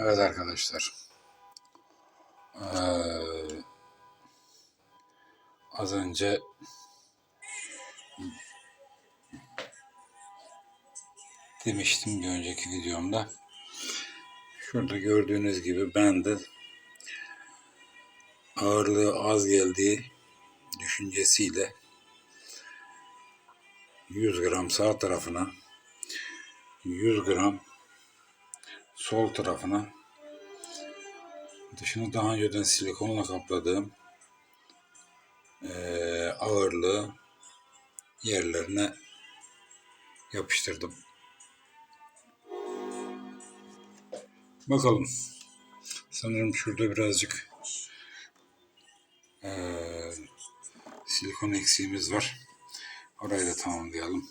Evet arkadaşlar. Ee, az önce demiştim bir önceki videomda. Şurada gördüğünüz gibi ben de ağırlığı az geldiği düşüncesiyle 100 gram sağ tarafına 100 gram sol tarafına dışını daha önceden silikonla kapladığım eee, ağırlığı yerlerine yapıştırdım. Bakalım. Sanırım şurada birazcık eee, silikon eksiğimiz var. Orayı da tamamlayalım.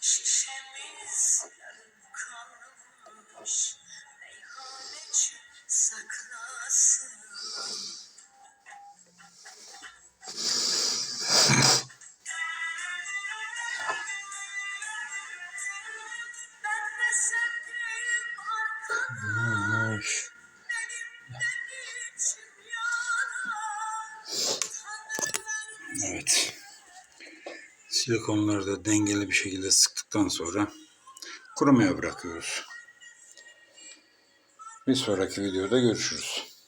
Şişemiz Tanrı Evet. Silikonları da dengeli bir şekilde sıktıktan sonra kurumaya bırakıyoruz. Bir sonraki videoda görüşürüz.